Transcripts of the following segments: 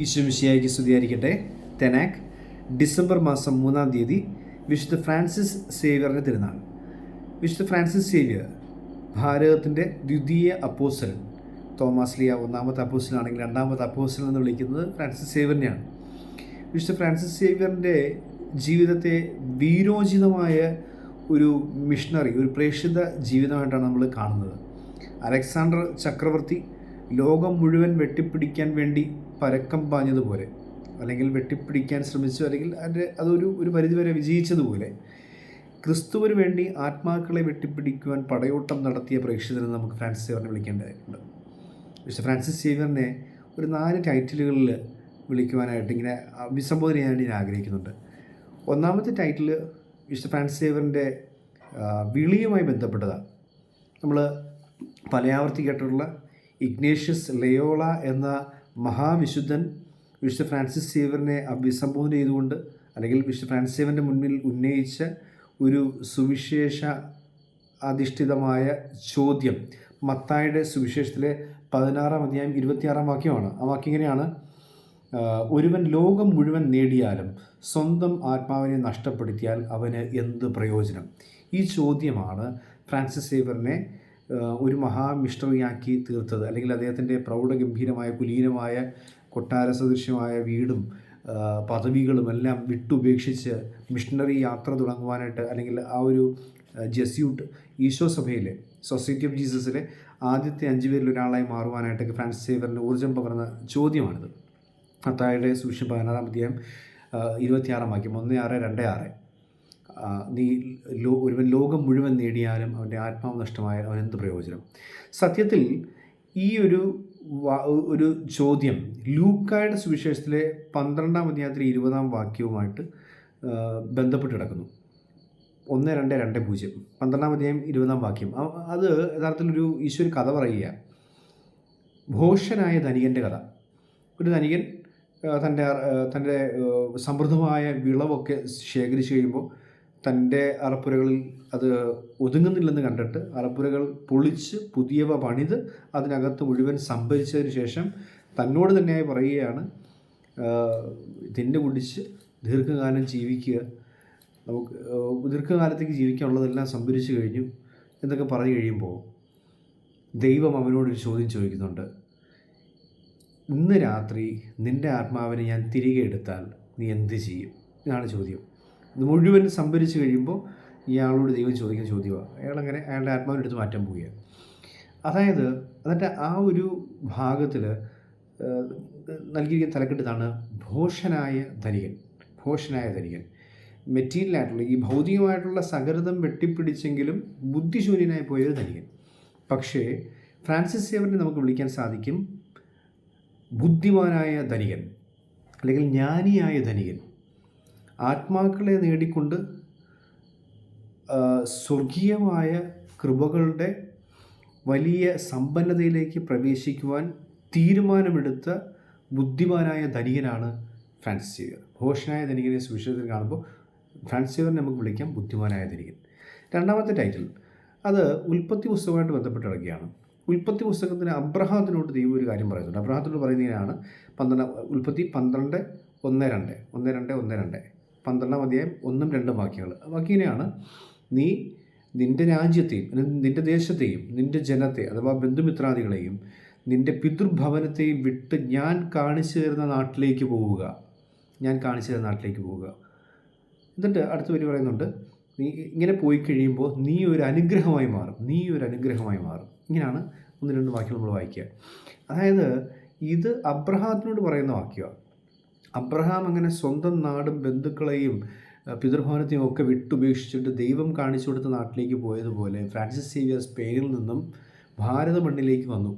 ഈശ്വമിശിയായിക്ക് സ്തുതിയായിരിക്കട്ടെ. തെനാക് ഡിസംബർ മാസം മൂന്നാം തീയതി വിശുദ്ധ ഫ്രാൻസിസ് സേവിയറിന്റെ തിരുനാൾ. വിശുദ്ധ ഫ്രാൻസിസ് സേവിയർ ഭാരതത്തിന്റെ ദ്വിതീയ അപ്പോസ്റ്റലൻ തോമസ് ലിയ ഒന്നാമത്തെ അപ്പോസ്റ്റലാണെങ്കിൽ രണ്ടാമത്തെ അപ്പോസ്റ്റലൻ എന്ന് വിളിക്കുന്നത് ഫ്രാൻസിസ് സേവിയറിനെയാണ്. വിശുദ്ധ ഫ്രാൻസിസ് സേവിയറിന്റെ ജീവിതത്തെ വീരോചിതമായ ഒരു മിഷണറി ഒരു പ്രേക്ഷിത ജീവിതമായിട്ടാണ് നമ്മൾ കാണുന്നത്. അലക്സാണ്ടർ ചക്രവർത്തി ലോകം മുഴുവൻ വെട്ടിപ്പിടിക്കാൻ വേണ്ടി പരക്കം പാഞ്ഞതുപോലെ അല്ലെങ്കിൽ വെട്ടിപ്പിടിക്കാൻ ശ്രമിച്ചു അല്ലെങ്കിൽ അതിന്റെ അതൊരു ഒരു പരിധിവരെ വിജയിച്ചതുപോലെ ക്രിസ്തുവിന് വേണ്ടി ആത്മാക്കളെ വെട്ടിപ്പിടിക്കുവാൻ പടയോട്ടം നടത്തിയ പ്രേക്ഷിതനെ നമുക്ക് ഫ്രാൻസിസ് സേവറിനെ വിളിക്കേണ്ടതായിട്ടുണ്ട്. പക്ഷേ ഫ്രാൻസിസ് സേവറിനെ ഒരു നാല് ടൈറ്റിലുകളിൽ വിളിക്കുവാനായിട്ട് ഇങ്ങനെ അഭിസംബോധന ചെയ്യാൻ ഞാൻ ആഗ്രഹിക്കുന്നുണ്ട്. ഒന്നാമത്തെ ടൈറ്റിൽ വിശുദ്ധ ഫ്രാൻസ് സേവറിന്റെ വിളിയുമായി ബന്ധപ്പെട്ടതാണ്. നമ്മൾ പലയാവർത്തി കേട്ടിട്ടുള്ള ഇഗ്നേഷ്യസ് ലയോള എന്ന മഹാവിശുദ്ധൻ വിശുദ്ധ ഫ്രാൻസിസ് സേവറിനെ അഭിസംബോധന ചെയ്തുകൊണ്ട് അല്ലെങ്കിൽ വിശുദ്ധ ഫ്രാൻസിസ് സേവറിന്റെ മുന്നിൽ ഉന്നയിച്ച ഒരു സുവിശേഷ അധിഷ്ഠിതമായ ചോദ്യം. മത്തായുടെ സുവിശേഷത്തിലെ പതിനാറാം അധ്യായം ഇരുപത്തിയാറാം വാക്യമാണ്. ആ വാക്യം ഇങ്ങനെയാണ്. ഒരുവൻ ലോകം മുഴുവൻ നേടിയാലും സ്വന്തം ആത്മാവിനെ നഷ്ടപ്പെടുത്തിയാൽ അവന് എന്ത് പ്രയോജനം? ഈ ചോദ്യമാണ് ഫ്രാൻസിസ് സേവറിനെ ഒരു മഹാമിഷണറിയാക്കി തീർത്തത്. അല്ലെങ്കിൽ അദ്ദേഹത്തിന്റെ പ്രൗഢഗംഭീരമായ കുലീനമായ കൊട്ടാര സദൃശ്യമായ വീടും പദവികളും എല്ലാം വിട്ടുപേക്ഷിച്ച് മിഷണറി യാത്ര തുടങ്ങുവാനായിട്ട് അല്ലെങ്കിൽ ആ ഒരു ജെസ്യൂട്ട് ഈശോ സഭയിലെ സൊസൈറ്റി ഓഫ് ജീസസിലെ ആദ്യത്തെ അഞ്ച് പേരിൽ ഒരാളായി മാറുവാനായിട്ടൊക്കെ ഫ്രാൻസിസ് സേവറിന് ഊർജം പകർന്ന ചോദ്യമാണിത്. അത്തായുടെ സുവിശേഷം പതിനാറാം അധ്യായം ഇരുപത്തിയാറാം വാക്യം ഒന്ന് ആറ് രണ്ട് ആറ്. നീ ലോ ഒരുവൻ ലോകം മുഴുവൻ നേടിയാലും അവന്റെ ആത്മാവ് നഷ്ടമായാലും അവൻ എന്ത് പ്രയോജനം? സത്യത്തിൽ ഈ ഒരു ഒരു ചോദ്യം ലൂക്കായുടെ സുവിശേഷത്തിലെ പന്ത്രണ്ടാം അധ്യായത്തിലെ ഇരുപതാം വാക്യവുമായിട്ട് ബന്ധപ്പെട്ട് കിടക്കുന്നു. ഒന്ന് രണ്ട് രണ്ട് പൂജ്യം. പന്ത്രണ്ടാം അധ്യായം ഇരുപതാം വാക്യം. അത് യഥാർത്ഥത്തിൽ ഒരു ഈശോ കഥ പറയുക ഭോഷനായ ധനികന്റെ കഥ. ഒരു ധനികൻ തന്റെ തന്റെ സമൃദ്ധമായ വിളവൊക്കെ ശേഖരിച്ചു കഴിയുമ്പോൾ തന്റെ അറപ്പുരകളിൽ അത് ഒതുങ്ങുന്നില്ലെന്ന് കണ്ടിട്ട് അറപ്പുരകൾ പൊളിച്ച് പുതിയവ പണിത് അതിനകത്ത് മുഴുവൻ സംഭരിച്ചതിന് ശേഷം തന്നോട് തന്നെയായി പറയുകയാണ് തിന്നു കുടിച്ച് ദീർഘകാലം ജീവിക്കുക. നമുക്ക് ദീർഘകാലത്തേക്ക് ജീവിക്കാനുള്ളതെല്ലാം സംഭരിച്ചു കഴിഞ്ഞു എന്നൊക്കെ പറഞ്ഞു കഴിയുമ്പോൾ ദൈവം അവനോട് ഒരു ചോദ്യം ചോദിക്കുന്നുണ്ട്. ഇന്ന് രാത്രി നിന്റെ ആത്മാവിനെ ഞാൻ തിരികെ എടുത്താൽ നീ എന്ത് ചെയ്യും? ഇതാണ് ചോദ്യം. ഇത് മുഴുവൻ സംഭരിച്ചു കഴിയുമ്പോൾ ഇയാളോട് ദൈവം ചോദിക്കുന്ന ചോദ്യമാണ്. അയാളങ്ങനെ അയാളുടെ ആത്മാവിനെ എടുത്ത് മാറ്റാൻ പോവുകയാണ്. അതായത് എന്നിട്ട് ആ ഒരു ഭാഗത്തിൽ നൽകിയിരിക്കുന്ന തലക്കെട്ടതാണ് ഭോഷനായ ധനികൻ. ഭോഷനായ ധനികൻ. മെറ്റീരിയലായിട്ടുള്ള ഈ ഭൗതികമായിട്ടുള്ള സകൃതം വെട്ടിപ്പിടിച്ചെങ്കിലും ബുദ്ധിശൂന്യനായി പോയൊരു ധനികൻ. പക്ഷേ ഫ്രാൻസിസ് സേവനെ നമുക്ക് വിളിക്കാൻ സാധിക്കും ബുദ്ധിമാനായ ധനികൻ അല്ലെങ്കിൽ ജ്ഞാനിയായ ധനികൻ. ആത്മാക്കളെ നേടിക്കൊണ്ട് സ്വർഗീയമായ കൃപകളുടെ വലിയ സമ്പന്നതയിലേക്ക് പ്രവേശിക്കുവാൻ തീരുമാനമെടുത്ത ബുദ്ധിമാനായ ധനികനാണ് ഫ്രാൻസ് സേവിയർ ഭോഷനായ ധനികനെ സുവിശേഷത്തിൽ കാണുമ്പോൾ ഫ്രാൻസ് നമുക്ക് വിളിക്കാം ബുദ്ധിമാനായ ധനികൻ. രണ്ടാമത്തെ ടൈറ്റിൽ. അത് ഉൽപ്പത്തി പുസ്തകമായിട്ട് ബന്ധപ്പെട്ട് കിടക്കുകയാണ് ഉൽപ്പത്തി പുസ്തകത്തിന് അബ്രഹാത്തിനോട് ദൈവം ഒരു കാര്യം പറയുന്നുണ്ട്. അബ്രഹാത്തിനോട് പറയുന്നതിനാണ് പന്ത്രണ്ട് ഉൽപ്പത്തി പന്ത്രണ്ട് ഒന്ന് രണ്ട് ഒന്ന് രണ്ട് ഒന്ന് രണ്ട്. പന്ത്രണ്ടാം അധ്യായം ഒന്നും രണ്ടും വാക്യങ്ങൾ. വാക്യനെയാണ് നീ നിന്റെ രാജ്യത്തെയും നിന്റെ ദേശത്തെയും നിന്റെ ജനത്തെ അഥവാ ബന്ധുമിത്രാദികളെയും നിന്റെ പിതൃഭവനത്തെയും വിട്ട് ഞാൻ കാണിച്ചു തരുന്ന നാട്ടിലേക്ക് പോവുക. ഞാൻ കാണിച്ചു തരുന്ന നാട്ടിലേക്ക് പോവുക. എന്നിട്ട് അടുത്ത വരി പറയുന്നുണ്ട് നീ ഇങ്ങനെ പോയി കഴിയുമ്പോൾ നീ ഒരു അനുഗ്രഹമായി മാറും. നീ ഒരു അനുഗ്രഹമായി മാറും. ഇങ്ങനെയാണ് ഒന്ന് രണ്ട് വാക്യങ്ങൾ നമ്മൾ വായിക്കുക. അതായത് ഇത് അബ്രഹാത്തിനോട് പറയുന്ന വാക്യമാണ്. അബ്രഹാം അങ്ങനെ സ്വന്തം നാടും ബന്ധുക്കളെയും പിതൃഭവനത്തെയും ഒക്കെ വിട്ടുപേക്ഷിച്ചിട്ട് ദൈവം കാണിച്ചു കൊടുത്ത നാട്ടിലേക്ക് പോയതുപോലെ ഫ്രാൻസിസ് സേവിയർ സ്പെയിനിൽ നിന്നും ഭാരത മണ്ണിലേക്ക് വന്നു.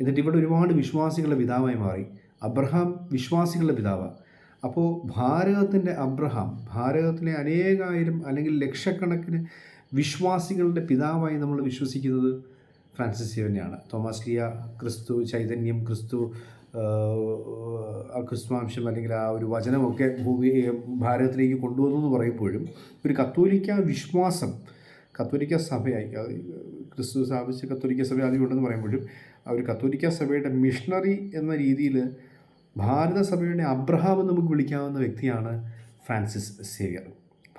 എന്നിട്ട് ഇവിടെ ഒരുപാട് വിശ്വാസികളുടെ പിതാവായി മാറി. അബ്രഹാം വിശ്വാസികളുടെ പിതാവാണ് അപ്പോൾ ഭാരതത്തിന്റെ അബ്രഹാം ഭാരതത്തിലെ അനേകായിരം അല്ലെങ്കിൽ ലക്ഷക്കണക്കിന് വിശ്വാസികളുടെ പിതാവായി നമ്മൾ വിശ്വസിക്കുന്നത് ഫ്രാൻസിസ് സേവനെയാണ് തോമസ് ലിയ ക്രിസ്തു ചൈതന്യം ക്രിസ്തു ആ ക്രിസ്തുവാംശം അല്ലെങ്കിൽ ആ ഒരു വചനമൊക്കെ ഭൂമി ഭാരതത്തിലേക്ക് കൊണ്ടുവന്നു എന്ന് പറയുമ്പോഴും ഒരു കത്തോലിക്ക വിശ്വാസം കത്തോലിക്ക സഭയായി ക്രിസ്തു സ്ഥാപിച്ച കത്തോലിക്ക സഭ ആദ്യം ഉണ്ടെന്ന് പറയുമ്പോഴും ആ ഒരു കത്തോലിക്ക സഭയുടെ മിഷണറി എന്ന രീതിയിൽ ഭാരത സഭയുടെ അബ്രഹാം എന്ന് നമുക്ക് വിളിക്കാവുന്ന വ്യക്തിയാണ് ഫ്രാൻസിസ് സേവിയർ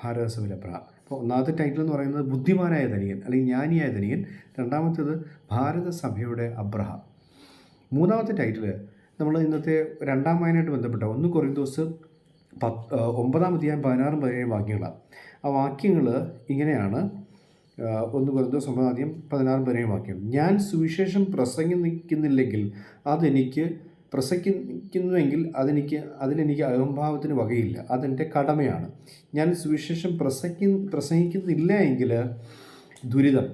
ഭാരതസഭയിലെ അബ്രഹാം. അപ്പോൾ ഒന്നാമത്തെ ടൈറ്റിൽ എന്ന് പറയുന്നത് ബുദ്ധിമാനായ ധനികൻ അല്ലെങ്കിൽ ജ്ഞാനിയായ ധനികൻ രണ്ടാമത്തേത് ഭാരത സഭയുടെ അബ്രഹാം. മൂന്നാമത്തെ ടൈറ്റിൽ നമ്മൾ ഇന്നത്തെ രണ്ടാം വായനയായിട്ട് ബന്ധപ്പെട്ട ഒന്ന് കൊറിന്തോസ് പത്ത് ഒമ്പതാം അധ്യായം പതിനാറും പതിനേഴും വാക്യങ്ങളാണ് ആ വാക്യങ്ങൾ ഇങ്ങനെയാണ് ഒന്ന് കൊറിന്തോസ് ഒമ്പതാം അധ്യായം പതിനാറും പതിനേഴും വാക്യം. ഞാൻ സുവിശേഷം പ്രസംഗിക്കുന്നില്ലെങ്കിൽ അതെനിക്ക് പ്രസംഗിക്കുന്നുവെങ്കിൽ അതെനിക്ക് അതിലെനിക്ക് അഹംഭാവത്തിന് വകയില്ല. അതെന്റെ കടമയാണ്. ഞാൻ സുവിശേഷം പ്രസംഗി പ്രസംഗിക്കുന്നില്ല എങ്കിൽ ദുരിതം.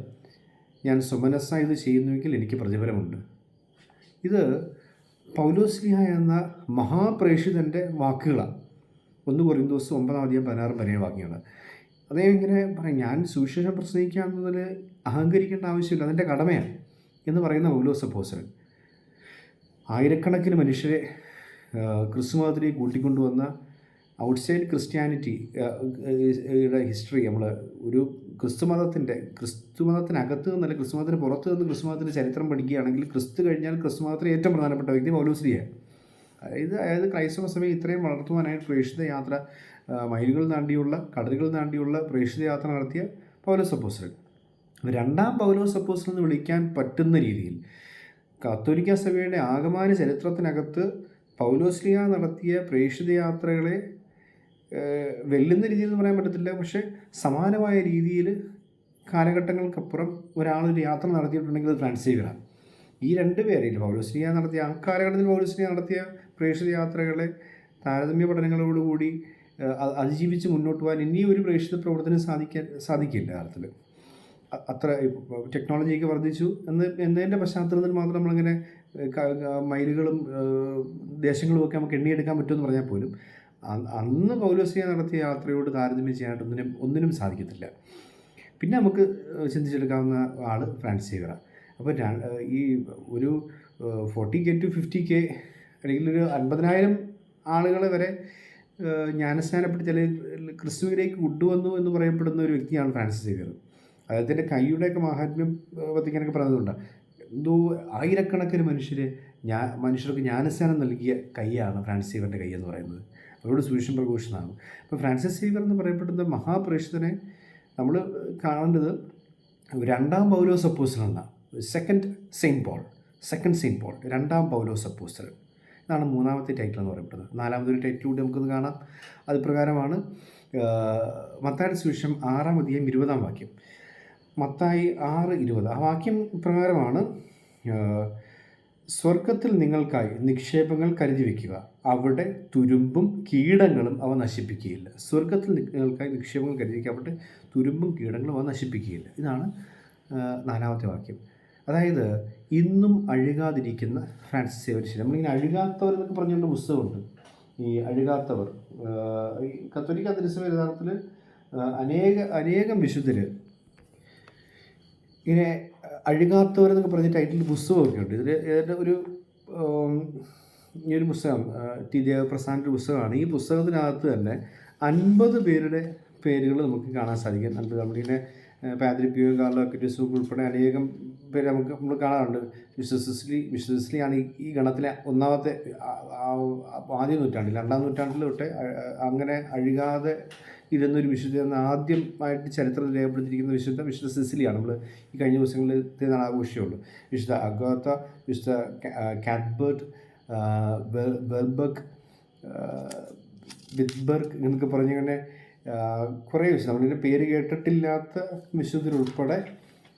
ഞാൻ സുമനസ്സായി ഇത് ചെയ്യുന്നുവെങ്കിൽ എനിക്ക് പ്രതിഫലമുണ്ട്. ഇത് പൗലോസ്ലിഹ എന്ന മഹാപ്രേഷിതന്റെ വാക്കുകളാണ്. ഒന്ന് കൊറിന്തോസ് ഒമ്പതാം അധികം പതിനാറ് പതിനേഴ് വാക്യങ്ങൾ അദ്ദേഹം ഇങ്ങനെ പറയും ഞാൻ സുവിശേഷം പ്രസംഗിക്കുക എന്നതിൽ അഹങ്കരിക്കേണ്ട ആവശ്യമില്ല അതിന്റെ കടമയാണ് എന്ന് പറയുന്ന പൗലോസ് അപ്പോസരൻ ആയിരക്കണക്കിന് മനുഷ്യരെ ക്രിസ്തുമതത്തിലേക്ക് കൂട്ടിക്കൊണ്ടുവന്ന ഔട്ട്സൈഡ് ക്രിസ്ത്യാനിറ്റി യുടെ ഹിസ്റ്ററി നമ്മൾ ഒരു ക്രിസ്തുമതത്തിന്റെ ക്രിസ്തുമതത്തിനകത്ത് നിന്നല്ല ക്രിസ്തുമതത്തിന് പുറത്ത് നിന്ന് ക്രിസ്തുമതത്തിന്റെ ചരിത്രം പഠിക്കുകയാണെങ്കിൽ ക്രിസ്തു കഴിഞ്ഞാൽ ക്രിസ്തുമതത്തിലെ ഏറ്റവും പ്രധാനപ്പെട്ട വ്യക്തി പൗലോസ്ലിയാണ് അതായത് അതായത് ക്രൈസ്തവ സഭയെ ഇത്രയും വളർത്തുവാനായിട്ട് പ്രേക്ഷിത യാത്ര മൈലുകൾ താണ്ടിയുള്ള കടലുകൾ താണ്ടിയുള്ള പ്രേക്ഷിത യാത്ര നടത്തിയ പൗലോസ് അപ്പോസ്റ്റൽ രണ്ടാം പൗലോസ് അപ്പോസ്റ്റൽ എന്ന് വിളിക്കാൻ പറ്റുന്ന രീതിയിൽ കത്തോലിക്ക സഭയുടെ ആകമാന ചരിത്രത്തിനകത്ത് പൗലോസ്ലിയ നടത്തിയ പ്രേക്ഷിത യാത്രകളെ വെല്ലുന്ന രീതിയിൽ എന്ന് പറയാൻ പറ്റത്തില്ല. പക്ഷേ സമാനമായ രീതിയിൽ കാലഘട്ടങ്ങൾക്കപ്പുറം ഒരാളൊരു യാത്ര നടത്തിയിട്ടുണ്ടെങ്കിൽ അത് ഫ്രാൻസ് സേവിയറാണ് ഈ രണ്ട് പേരിൽ പൗലോസ്ലിയ നടത്തിയ ആ കാലഘട്ടത്തിൽ പൗലോസ്ലിയ നടത്തിയ പ്രേക്ഷിത യാത്രകളെ താരതമ്യ പഠനങ്ങളോടുകൂടി അതിജീവിച്ച് മുന്നോട്ട് പോകാൻ ഇനി ഒരു പ്രേക്ഷിത പ്രവർത്തനം സാധിക്കാൻ സാധിക്കില്ല അർത്ഥത്തിൽ അത്ര ടെക്നോളജിയൊക്കെ വർദ്ധിച്ചു എന്ന് എന്നതിന്റെ പശ്ചാത്തലത്തിൽ മാത്രം നമ്മളിങ്ങനെ മൈലുകളും ദേശങ്ങളും ഒക്കെ നമുക്ക് എണ്ണിയെടുക്കാൻ പറ്റുമെന്ന് പറഞ്ഞാൽ പോലും അന്ന് പൗലോസിയ നടത്തിയ യാത്രയോട് താരതമ്യം ചെയ്യാനായിട്ട് ഒന്നിനും ഒന്നിനും സാധിക്കത്തില്ല. പിന്നെ നമുക്ക് ചിന്തിച്ചെടുക്കാവുന്ന ആൾ ഫ്രാൻസ് സേവറ അപ്പോൾ ഈ ഒരു forty K to fifty K അല്ലെങ്കിൽ ഒരു അൻപതിനായിരം ആളുകളെ വരെ ജ്ഞാനസ്നാനപ്പെട്ട് ചില ക്രിസ്തുവിലേക്ക് കൊണ്ടുവന്നു എന്ന് പറയപ്പെടുന്ന ഒരു വ്യക്തിയാണ് ഫ്രാൻസിസ് സേവിയർ. അദ്ദേഹത്തിന്റെ കൈയുടെയൊക്കെ മഹാത്മ്യം വത്തിക്കാനൊക്കെ പറയുന്നുണ്ട് എന്തോ ആയിരക്കണക്കിന് മനുഷ്യർ ഞാൻ മനുഷ്യർക്ക് ജ്ഞാനസ്നാനം നൽകിയ കൈയാണ് ഫ്രാൻസിസ് സേവറിന്റെ കൈ എന്ന് പറയുന്നത്. അവരോട് സുവിശേഷം പ്രഘോഷണമാണ് അപ്പോൾ ഫ്രാൻസിസ് സീവർ എന്ന് പറയപ്പെടുന്ന മഹാപ്രേക്ഷിതനെ നമ്മൾ കാണേണ്ടത് രണ്ടാം പൗലോസ് അപ്പോസ്റ്റൽ എന്ന second saint Paul second saint Paul രണ്ടാം പൗലോസ് അപ്പോസ്റ്റൽ ഇതാണ് മൂന്നാമത്തെ ടൈറ്റിൽ എന്ന് പറയപ്പെടുന്നത്. നാലാമതൊരു ടൈറ്റിൽ കൂടി നമുക്കൊന്ന് കാണാം. അത് പ്രകാരമാണ് മത്തായുടെ സുവിശേഷം ആറാം അധികം ഇരുപതാം വാക്യം. മത്തായി ആറ് ഇരുപത്. ആ വാക്യം പ്രകാരമാണ് സ്വർഗത്തിൽ നിങ്ങൾക്കായി നിക്ഷേപങ്ങൾ കരുതി വയ്ക്കുക അവിടെ തുരുമ്പും കീടങ്ങളും അവ നശിപ്പിക്കുകയില്ല. സ്വർഗത്തിൽ നിങ്ങൾക്കായി നിക്ഷേപങ്ങൾ കരുതി വയ്ക്കുക അവിടെ തുരുമ്പും കീടങ്ങളും അവ നശിപ്പിക്കുകയില്ല. ഇതാണ് നാലാമത്തെ വാക്യം. അതായത് ഇന്നും അഴുകാതിരിക്കുന്ന ഫ്രാൻസിസ് സേവരിശില നമ്മളിങ്ങനെ അഴുകാത്തവർ എന്നൊക്കെ പറഞ്ഞുകൊണ്ട് പുസ്തകമുണ്ട്. ഈ അഴുകാത്തവർ ഈ കത്തോലിക്ക തിരുസഭ യഥാർത്ഥത്തിൽ അനേക അനേകം വിശുദ്ധർ ഇങ്ങനെ അഴുകാത്തവരെന്നൊക്കെ പറഞ്ഞ ടൈറ്റിൽ പുസ്തകമൊക്കെ ഉണ്ട്. ഇതിൽ ഇതിന്റെ ഒരു ഈ ഒരു പുസ്തകം ടി. ദേവപ്രസാദിന്റെ പുസ്തകമാണ്. ഈ പുസ്തകത്തിനകത്ത് തന്നെ അൻപത് പേരുടെ പേരുകൾ നമുക്ക് കാണാൻ സാധിക്കും. അൻപത് നമ്മളിങ്ങനെ പാദ്രിപ്പിയോ കാർലോ കിറ്റിസൂക്ക് ഉൾപ്പെടെ അനേകം പേര് നമുക്ക് നമ്മൾ കാണാറുണ്ട്. വിശ്വസിസ്ലി ആണ് ഈ- ഗണത്തിലെ ഒന്നാമത്തെ ആദ്യ നൂറ്റാണ്ടിൽ രണ്ടാം നൂറ്റാണ്ടിൽ തൊട്ട് അങ്ങനെ അഴുകാതെ ഇരുന്നൊരു വിശുദ്ധ ആദ്യമായിട്ട് ചരിത്രത്തിൽ രേഖപ്പെടുത്തിയിരിക്കുന്ന വിശുദ്ധ വിശുദ്ധ സിസിലിയാണ്. നമ്മൾ ഈ കഴിഞ്ഞ ദിവസങ്ങളിൽ തിരുനാൾ ആഘോഷിച്ചുള്ളൂ വിശുദ്ധ അഗാത്ത വിശുദ്ധ കാറ്റ്ബേർട്ട് വെർബർഗ് ബിത്ബർഗ് എന്നൊക്കെ പറഞ്ഞിങ്ങനെ കുറേ വിശുദ്ധ നമ്മളിതിന്റെ പേര് കേട്ടിട്ടില്ലാത്ത വിശുദ്ധരുൾപ്പെടെ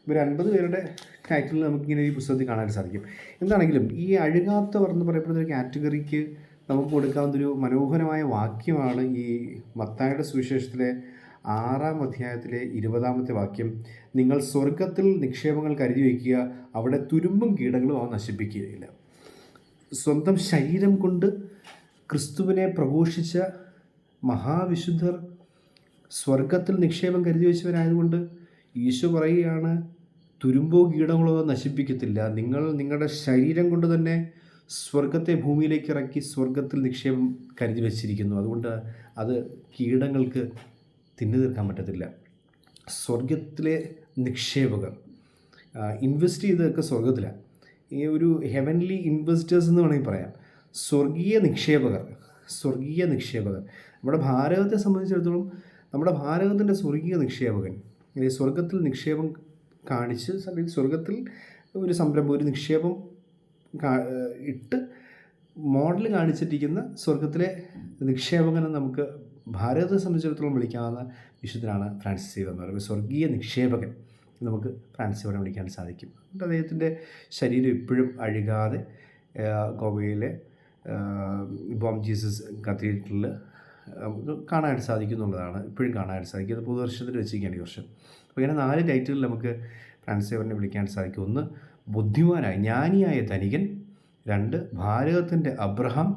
ഒരു അൻപത് പേരുടെ ടൈറ്റിൽ നമുക്കിങ്ങനെ ഈ പുസ്തകത്തിൽ കാണാൻ സാധിക്കും. എന്താണെങ്കിലും ഈ അഴുകാത്തവർ എന്ന് പറയപ്പെടുന്ന ഒരു കാറ്റഗറിക്ക് നമുക്ക് കൊടുക്കാവുന്നൊരു മനോഹരമായ വാക്യമാണ് ഈ മത്തായുടെ സുവിശേഷത്തിലെ ആറാം അധ്യായത്തിലെ ഇരുപതാമത്തെ വാക്യം. നിങ്ങൾ സ്വർഗത്തിൽ നിക്ഷേപങ്ങൾ കരുതി വയ്ക്കുക അവിടെ തുരുമ്പും കീടങ്ങളും അവ നശിപ്പിക്കുകയില്ല. സ്വന്തം ശരീരം കൊണ്ട് ക്രിസ്തുവിനെ പ്രഘോഷിച്ച മഹാവിശുദ്ധർ സ്വർഗത്തിൽ നിക്ഷേപം കരുതി വെച്ചവരായതുകൊണ്ട് ഈശോ പറയുകയാണ് തുരുമ്പോ കീടങ്ങളോ നശിപ്പിക്കത്തില്ല. നിങ്ങൾ നിങ്ങളുടെ ശരീരം കൊണ്ട് തന്നെ സ്വർഗത്തെ ഭൂമിയിലേക്ക് ഇറക്കി സ്വർഗത്തിൽ നിക്ഷേപം കരുതി വച്ചിരിക്കുന്നു. അതുകൊണ്ട് അത് കീടങ്ങൾക്ക് തിന്നു തീർക്കാൻ പറ്റത്തില്ല. സ്വർഗത്തിലെ നിക്ഷേപകർ ഇൻവെസ്റ്റ് ചെയ്തതൊക്കെ സ്വർഗത്തിലാണ് ഈ ഒരു ഹെവൻലി ഇൻവെസ്റ്റേഴ്സ് എന്ന് വേണമെങ്കിൽ പറയാം. സ്വർഗീയ നിക്ഷേപകർ സ്വർഗീയ നിക്ഷേപകർ. നമ്മുടെ ഭാരതത്തെ സംബന്ധിച്ചിടത്തോളം നമ്മുടെ ഭാരതത്തിന്റെ സ്വർഗീയ നിക്ഷേപകൻ സ്വർഗത്തിൽ നിക്ഷേപം കാണിച്ച് അല്ലെങ്കിൽ സ്വർഗത്തിൽ ഒരു സംരംഭം ഒരു നിക്ഷേപം ഇട്ട് മോഡൽ കാണിച്ചിരിക്കുന്ന സ്വർഗത്തിലെ നിക്ഷേപകനെ നമുക്ക് ഭാരതത്തെ സംബന്ധിച്ചിടത്തോളം വിളിക്കാവുന്ന വിശുദ്ധനാണ് ഫ്രാൻസിസ് സേവർ എന്ന് പറയുന്നത്. സ്വർഗീയ നിക്ഷേപകൻ നമുക്ക് ഫ്രാൻസിസ് വിളിക്കാൻ സാധിക്കും. അദ്ദേഹത്തിന്റെ ശരീരം ഇപ്പോഴും അഴുകാതെ ഗോവയിലെ ബോം ജീസസ് കത്തീഡ്രലിൽ കാണാനായിട്ട് സാധിക്കും എന്നുള്ളതാണ് ഇപ്പോഴും കാണാനായിട്ട് സാധിക്കും. അത് പുതുവർഷത്തിൽ വെച്ചിരിക്കുകയാണ് ഈ വർഷം. അപ്പോൾ ഇങ്ങനെ നാല് ടൈറ്റിലിൽ നമുക്ക് ഫ്രാൻസ് വിളിക്കാൻ സാധിക്കും. ഒന്ന് ബുദ്ധിമാനായ ജ്ഞാനിയായ ധനികൻ. രണ്ട് ഭാരതത്തിന്റെ അബ്രഹാം.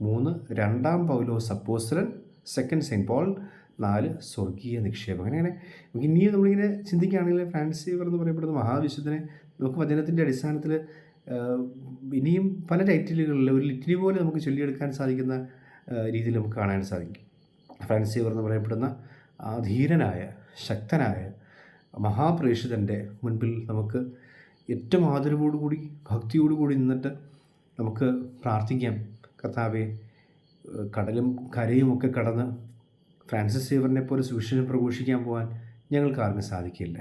മൂന്ന് രണ്ടാം പൗലോ അപ്പോസ്റ്റലൻ സെക്കൻഡ് സെയിന്റ് പോൾ നാല് സ്വർഗീയ നിക്ഷേപം അങ്ങനെ നമുക്ക് ഇനി നമ്മളിങ്ങനെ ചിന്തിക്കുകയാണെങ്കിൽ ഫ്രാൻസിസ് സേവർ എന്ന് പറയപ്പെടുന്ന മഹാവിശുദ്ധനെ നമുക്ക് വചനത്തിന്റെ അടിസ്ഥാനത്തിൽ ഇനിയും പല ടൈറ്റിലുകളിൽ ഒരു ലിറ്റിനി പോലെ നമുക്ക് ചൊല്ലിയെടുക്കാൻ സാധിക്കുന്ന രീതിയിൽ നമുക്ക് കാണാൻ സാധിക്കും. ഫ്രാൻസിസ് സേവർ എന്ന് പറയപ്പെടുന്ന ആ ധീരനായ ശക്തനായ മഹാപ്രേഷിതന്റെ മുൻപിൽ നമുക്ക് ഏറ്റവും ആദരവോടുകൂടി ഭക്തിയോടുകൂടി നിന്നിട്ട് നമുക്ക് പ്രാർത്ഥിക്കാം. കർത്താവെ കടലും കരയും ഒക്കെ കടന്ന് ഫ്രാൻസിസ് സേവറിനെ പോലെ സുവിശേഷം പ്രഘോഷിക്കാൻ പോകാൻ ഞങ്ങൾക്ക് ആർക്കും സാധിക്കില്ല.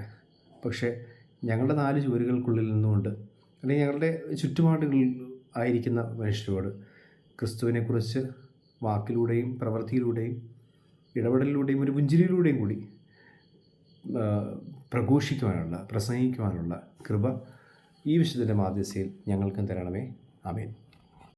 പക്ഷേ ഞങ്ങളുടെ നാല് ചുവരുകൾക്കുള്ളിൽ നിന്നുകൊണ്ട് അല്ലെങ്കിൽ ഞങ്ങളുടെ ചുറ്റുപാടുകളിൽ ആയിരിക്കുന്ന മനുഷ്യരോട് ക്രിസ്തുവിനെക്കുറിച്ച് വാക്കിലൂടെയും പ്രവൃത്തിയിലൂടെയും ഇടപെടലിലൂടെയും ഒരു പുഞ്ചിരിയിലൂടെയും കൂടി പ്രഘോഷിക്കുവാനുള്ള പ്രസംഗിക്കുവാനുള്ള കൃപ ഈ വിശുദ്ധന്റെ മാധ്യസ്ഥയിൽ ഞങ്ങൾക്കും തരണമേ. ആമേൻ.